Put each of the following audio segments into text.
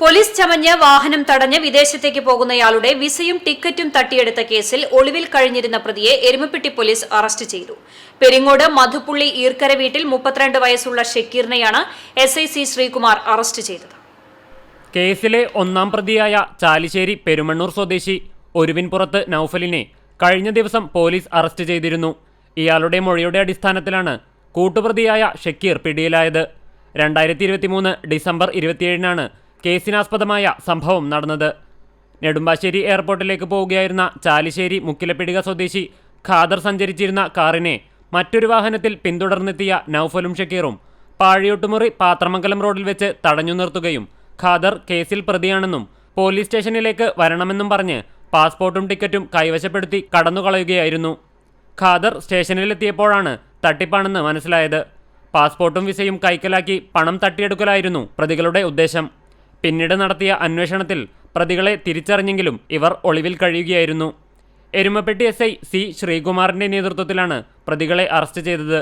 Police ചമഞ്ഞ് വാഹനം തടഞ്ഞ് വിദേശത്തേക്ക് പോകുന്നയാളുടെ വിസയും ടിക്കറ്റും തട്ടിയെടുത്ത കേസിൽ ഒളിവിൽ കഴിഞ്ഞിരുന്ന പ്രതിയെ എരുമപ്പെട്ടി പോലീസ് അറസ്റ്റ് ചെയ്തു. പെരിങ്ങോട് മധുപ്പുള്ളി ഈർക്കര വീട്ടിൽ മുപ്പത്തിരണ്ട് വയസ്സുള്ള ഷക്കീറിനെയാണ് S I C Sreekumar arrest ചെയ്തത്. കേസിലെ ഒന്നാം പ്രതിയായ ചാലിശ്ശേരി പെരുമണ്ണൂർ സ്വദേശി ഒരുവിൻപുറത്ത് നൌഫലിനെ കഴിഞ്ഞ ദിവസം പോലീസ് അറസ്റ്റ് ചെയ്തിരുന്നു. ഇയാളുടെ മൊഴിയുടെ അടിസ്ഥാനത്തിലാണ് കൂട്ടുപ്രതിയായ ഷക്കീർ പിടിയിലായത്. രണ്ടായിരത്തി ഇരുപത്തിമൂന്ന് ഡിസംബർ ഇരുപത്തിയേഴിനാണ് കേസിനാസ്പദമായ സംഭവം നടന്നത്. നെടുമ്പാശ്ശേരി എയർപോർട്ടിലേക്ക് പോവുകയായിരുന്ന ചാലിശ്ശേരി മുക്കിലപ്പിടിക സ്വദേശി ഖാദർ സഞ്ചരിച്ചിരുന്ന കാറിനെ മറ്റൊരു വാഹനത്തിൽ പിന്തുടർന്നെത്തിയ നൌഫലും ഷക്കീറും പാഴിയൊട്ടുമുറി പാത്രമംഗലം റോഡിൽ വെച്ച് തടഞ്ഞു നിർത്തുകയും ഖാദർ കേസിൽ പ്രതിയാണെന്നും പോലീസ് സ്റ്റേഷനിലേക്ക് വരണമെന്നും പറഞ്ഞ് പാസ്പോർട്ടും ടിക്കറ്റും കൈവശപ്പെടുത്തി കടന്നുകളയുകയായിരുന്നു. ഖാദർ സ്റ്റേഷനിലെത്തിയപ്പോഴാണ് തട്ടിപ്പാണെന്ന് മനസ്സിലായത്. പാസ്പോർട്ടും വിസയും കൈക്കലാക്കി പണം തട്ടിയെടുക്കലായിരുന്നു പ്രതികളുടെ ഉദ്ദേശം. പിന്നീട് നടത്തിയ അന്വേഷണത്തിൽ പ്രതികളെ തിരിച്ചറിഞ്ഞെങ്കിലും ഇവർ ഒളിവിൽ കഴിയുകയായിരുന്നു. എരുമപ്പെട്ടി എസ് ഐ സി ശ്രീകുമാറിന്റെ നേതൃത്വത്തിലാണ് പ്രതികളെ അറസ്റ്റ് ചെയ്തത്.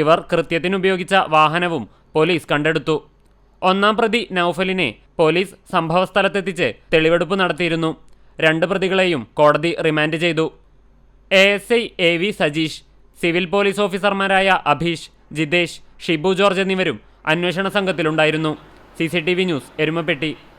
ഇവർ കൃത്യത്തിനുപയോഗിച്ച വാഹനവും പോലീസ് കണ്ടെടുത്തു. ഒന്നാം പ്രതി നൌഫലിനെ പോലീസ് സംഭവസ്ഥലത്തെത്തിച്ച് തെളിവെടുപ്പ് നടത്തിയിരുന്നു. രണ്ട് പ്രതികളെയും കോടതി റിമാൻഡ് ചെയ്തു. A S I A V Sajeesh civil police ഓഫീസർമാരായ അഭീഷ് ജിതേഷ് ഷിബു ജോർജ് എന്നിവരും അന്വേഷണ സംഘത്തിലുണ്ടായിരുന്നു. C C T V news Erumapetty.